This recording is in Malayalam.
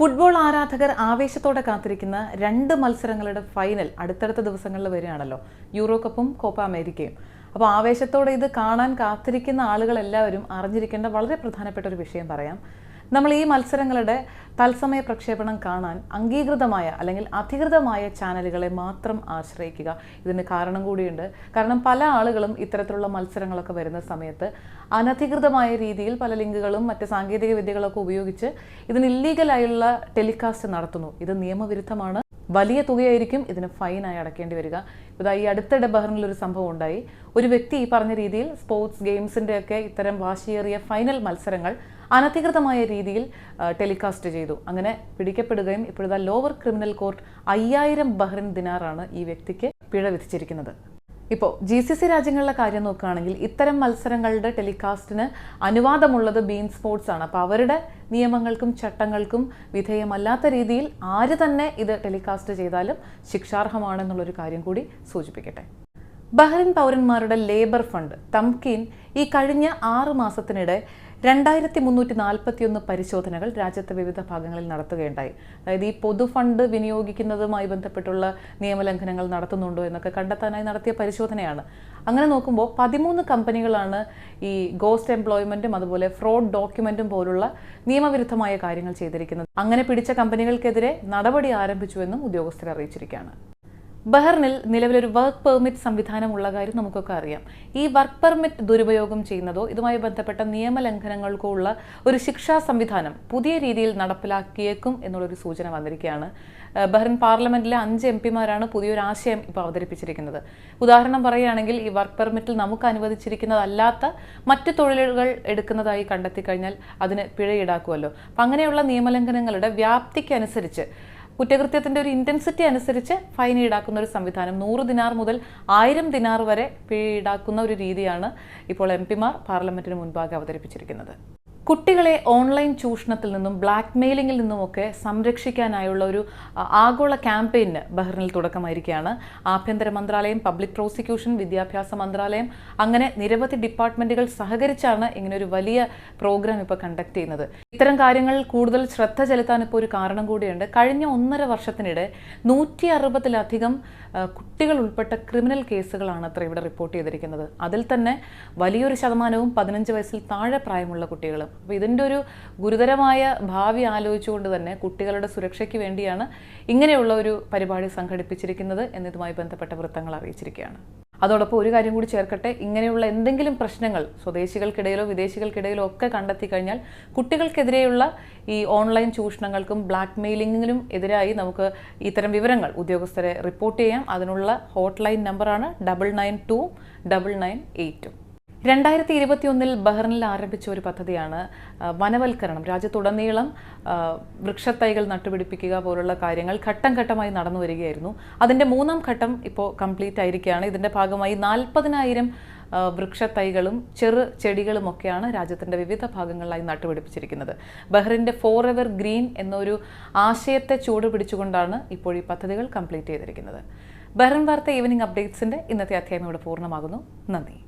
ഫുട്ബോൾ ആരാധകർ ആവേശത്തോടെ കാത്തിരിക്കുന്ന രണ്ട് മത്സരങ്ങളുടെ ഫൈനൽ അടുത്തടുത്ത ദിവസങ്ങളിൽ വരികയാണല്ലോ. യൂറോ കപ്പും കോപ്പ അമേരിക്കയും. അപ്പോൾ ആവേശത്തോടെ ഇത് കാണാൻ കാത്തിരിക്കുന്ന ആളുകളെല്ലാവരും അറിഞ്ഞിരിക്കേണ്ട വളരെ പ്രധാനപ്പെട്ട ഒരു വിഷയം പറയാം. നമ്മൾ ഈ മത്സരങ്ങളുടെ തത്സമയ പ്രക്ഷേപണം കാണാൻ അംഗീകൃതമായ അല്ലെങ്കിൽ അധികൃതമായ ചാനലുകളെ മാത്രം ആശ്രയിക്കുക. ഇതിന് കാരണം കൂടിയുണ്ട്. കാരണം പല ആളുകളും ഇത്തരത്തിലുള്ള മത്സരങ്ങളൊക്കെ വരുന്ന സമയത്ത് അനധികൃതമായ രീതിയിൽ പല ലിങ്കുകളും മറ്റ് സാങ്കേതിക വിദ്യകളൊക്കെ ഉപയോഗിച്ച് ഇതിന് ഇല്ലീഗലായുള്ള ടെലികാസ്റ്റ് നടത്തുന്നു. ഇത് നിയമവിരുദ്ധമാണ്. വലിയ തുകയായിരിക്കും ഇതിന് ഫൈനായി അടക്കേണ്ടി വരിക. ഇതാ ഈ അടുത്തിടെ ബഹ്റിനിൽ ഒരു സംഭവം ഉണ്ടായി. ഒരു വ്യക്തി ഈ പറഞ്ഞ രീതിയിൽ സ്പോർട്സ് ഗെയിംസിന്റെ ഒക്കെ ഇത്തരം വാശിയേറിയ ഫൈനൽ മത്സരങ്ങൾ അനധികൃതമായ രീതിയിൽ ടെലികാസ്റ്റ് ചെയ്തു. അങ്ങനെ പിടിക്കപ്പെടുകയും ഇപ്പോഴത്തെ ലോവർ ക്രിമിനൽ കോർട്ട് അയ്യായിരം ബഹ്റിൻ ദിനാറാണ് ഈ വ്യക്തിക്ക് പിഴ വിധിച്ചിരിക്കുന്നത്. ഇപ്പോൾ ജി സി സി രാജ്യങ്ങളിലെ കാര്യം നോക്കുകയാണെങ്കിൽ ഇത്തരം മത്സരങ്ങളുടെ ടെലികാസ്റ്റിന് അനുവാദമുള്ളത് ബീൻ സ്പോർട്സ് ആണ്. അപ്പോൾ അവരുടെ നിയമങ്ങൾക്കും ചട്ടങ്ങൾക്കും വിധേയമല്ലാത്ത രീതിയിൽ ആര് തന്നെ ഇത് ടെലികാസ്റ്റ് ചെയ്താലും ശിക്ഷാർഹമാണെന്നുള്ളൊരു കാര്യം കൂടി സൂചിപ്പിക്കട്ടെ. ബഹ്റിൻ പൗരന്മാരുടെ ലേബർ ഫണ്ട് തംകീൻ ഈ കഴിഞ്ഞ ആറ് മാസത്തിനിടെ രണ്ടായിരത്തി മുന്നൂറ്റി നാൽപ്പത്തിയൊന്ന് പരിശോധനകൾ രാജ്യത്തെ വിവിധ ഭാഗങ്ങളിൽ നടത്തുകയുണ്ടായി. അതായത് ഈ പൊതു ഫണ്ട് വിനിയോഗിക്കുന്നതുമായി ബന്ധപ്പെട്ടുള്ള നിയമലംഘനങ്ങൾ നടത്തുന്നുണ്ടോ എന്നൊക്കെ കണ്ടെത്താനായി നടത്തിയ പരിശോധനയാണ്. അങ്ങനെ നോക്കുമ്പോൾ പതിമൂന്ന് കമ്പനികളാണ് ഈ ഗോസ്റ്റ് എംപ്ലോയ്മെന്റും അതുപോലെ ഫ്രോഡ് ഡോക്യുമെന്റും പോലുള്ള നിയമവിരുദ്ധമായ കാര്യങ്ങൾ ചെയ്തിരിക്കുന്നത്. അങ്ങനെ പിടിച്ച കമ്പനികൾക്കെതിരെ നടപടി ആരംഭിച്ചുവെന്നും ഉദ്യോഗസ്ഥർ അറിയിച്ചിരിക്കുകയാണ്. ബഹ്റിനിൽ നിലവിലൊരു വർക്ക് പെർമിറ്റ് സംവിധാനമുള്ള കാര്യം നമുക്കൊക്കെ അറിയാം. ഈ വർക്ക് പെർമിറ്റ് ദുരുപയോഗം ചെയ്യുന്നതോ ഇതുമായി ബന്ധപ്പെട്ട നിയമലംഘനങ്ങൾക്കോ ഉള്ള ഒരു ശിക്ഷാ സംവിധാനം പുതിയ രീതിയിൽ നടപ്പിലാക്കിയേക്കും എന്നുള്ളൊരു സൂചന വന്നിരിക്കുകയാണ്. ബഹ്റിൻ പാർലമെന്റിലെ അഞ്ച് എം പിമാരാണ് പുതിയൊരു ആശയം ഇപ്പോൾ അവതരിപ്പിച്ചിരിക്കുന്നത്. ഉദാഹരണം പറയുകയാണെങ്കിൽ ഈ വർക്ക് പെർമിറ്റിൽ നമുക്ക് അനുവദിച്ചിരിക്കുന്നതല്ലാത്ത മറ്റ് തൊഴിലുകൾ എടുക്കുന്നതായി കണ്ടെത്തി കഴിഞ്ഞാൽ അതിന് പിഴ ഈടാക്കുമല്ലോ. അപ്പം അങ്ങനെയുള്ള നിയമലംഘനങ്ങളുടെ വ്യാപ്തിക്കനുസരിച്ച് കുറ്റകൃത്യത്തിന്റെ ഒരു ഇന്റൻസിറ്റി അനുസരിച്ച് ഫൈൻ ഈടാക്കുന്ന ഒരു സംവിധാനം. നൂറ് ദിനാർ മുതൽ ആയിരം ദിനാർ വരെ പിഴ ഈടാക്കുന്ന ഒരു രീതിയാണ് ഇപ്പോൾ എം പിമാർ മുൻപാകെ അവതരിപ്പിച്ചിരിക്കുന്നത്. കുട്ടികളെ ഓൺലൈൻ ചൂഷണത്തിൽ നിന്നും ബ്ലാക്ക് മെയിലിംഗിൽ നിന്നുമൊക്കെ സംരക്ഷിക്കാനായുള്ള ഒരു ആഗോള ക്യാമ്പയിന് ബഹ്റിനിൽ തുടക്കമായിരിക്കുകയാണ്. ആഭ്യന്തര മന്ത്രാലയം പബ്ലിക് പ്രോസിക്യൂഷൻ വിദ്യാഭ്യാസ മന്ത്രാലയം അങ്ങനെ നിരവധി ഡിപ്പാർട്ട്മെന്റുകൾ സഹകരിച്ചാണ് ഇങ്ങനെ ഒരു വലിയ പ്രോഗ്രാം ഇപ്പോൾ കണ്ടക്ട് ചെയ്യുന്നത്. ഇത്തരം കാര്യങ്ങളിൽ കൂടുതൽ ശ്രദ്ധ ചെലുത്താൻ ഇപ്പോൾ ഒരു കാരണം കൂടിയുണ്ട്. കഴിഞ്ഞ ഒന്നര വർഷത്തിനിടെ നൂറ്റി അറുപതിലധികം കുട്ടികൾ ഉൾപ്പെട്ട ക്രിമിനൽ കേസുകളാണ് അത്ര ഇവിടെ റിപ്പോർട്ട് ചെയ്തിരിക്കുന്നത്. അതിൽ തന്നെ വലിയൊരു ശതമാനവും പതിനഞ്ച് വയസ്സിൽ താഴെ പ്രായമുള്ള കുട്ടികളും അപ്പോൾ ഇതിന്റെ ഒരു ഗുരുതരമായ ഭാവി ആലോചിച്ചുകൊണ്ട് തന്നെ കുട്ടികളുടെ സുരക്ഷയ്ക്ക് വേണ്ടിയാണ് ഇങ്ങനെയുള്ള ഒരു പരിപാടി സംഘടിപ്പിച്ചിരിക്കുന്നത് എന്നതുമായി ബന്ധപ്പെട്ട വൃത്തങ്ങൾ അറിയിച്ചിരിക്കുകയാണ്. അതോടൊപ്പം ഒരു കാര്യം കൂടി ചേർക്കട്ടെ ഇങ്ങനെയുള്ള എന്തെങ്കിലും പ്രശ്നങ്ങൾ സ്വദേശികൾക്കിടയിലോ വിദേശികൾക്കിടയിലോ ഒക്കെ കണ്ടെത്തി കഴിഞ്ഞാൽ കുട്ടികൾക്കെതിരെയുള്ള ഈ ഓൺലൈൻ ചൂഷണങ്ങൾക്കും ബ്ലാക്ക് മെയിലിങ്ങിനും എതിരായി നമുക്ക് ഇത്തരം വിവരങ്ങൾ ഉദ്യോഗസ്ഥരെ റിപ്പോർട്ട് ചെയ്യാം. അതിനുള്ള ഹോട്ട്ലൈൻ നമ്പറാണ് double nine two double nine എയ്റ്റും. രണ്ടായിരത്തി ഇരുപത്തിയൊന്നിൽ ബഹ്റിനിൽ ആരംഭിച്ച ഒരു പദ്ധതിയാണ് വനവൽക്കരണം. രാജ്യത്തുടനീളം വൃക്ഷത്തൈകൾ നട്ടുപിടിപ്പിക്കുക പോലുള്ള കാര്യങ്ങൾ ഘട്ടം ഘട്ടമായി നടന്നു വരികയായിരുന്നു. അതിന്റെ മൂന്നാം ഘട്ടം ഇപ്പോൾ കംപ്ലീറ്റ് ആയിരിക്കുകയാണ്. ഇതിന്റെ ഭാഗമായി നാൽപ്പതിനായിരം വൃക്ഷത്തൈകളും ചെറു ചെടികളുമൊക്കെയാണ് രാജ്യത്തിന്റെ വിവിധ ഭാഗങ്ങളിലായി നട്ടുപിടിപ്പിച്ചിരിക്കുന്നത്. ബഹ്റിന്റെ ഫോർ എവർ ഗ്രീൻ എന്നൊരു ആശയത്തെ ചൂട് പിടിച്ചുകൊണ്ടാണ് ഇപ്പോൾ ഈ പദ്ധതികൾ കംപ്ലീറ്റ് ചെയ്തിരിക്കുന്നത്. ബഹ്റിൻ വാർത്ത ഈവനിങ് അപ്ഡേറ്റ്സിന്റെ ഇന്നത്തെ അധ്യായം ഇവിടെ പൂർണമാകുന്നു. നന്ദി.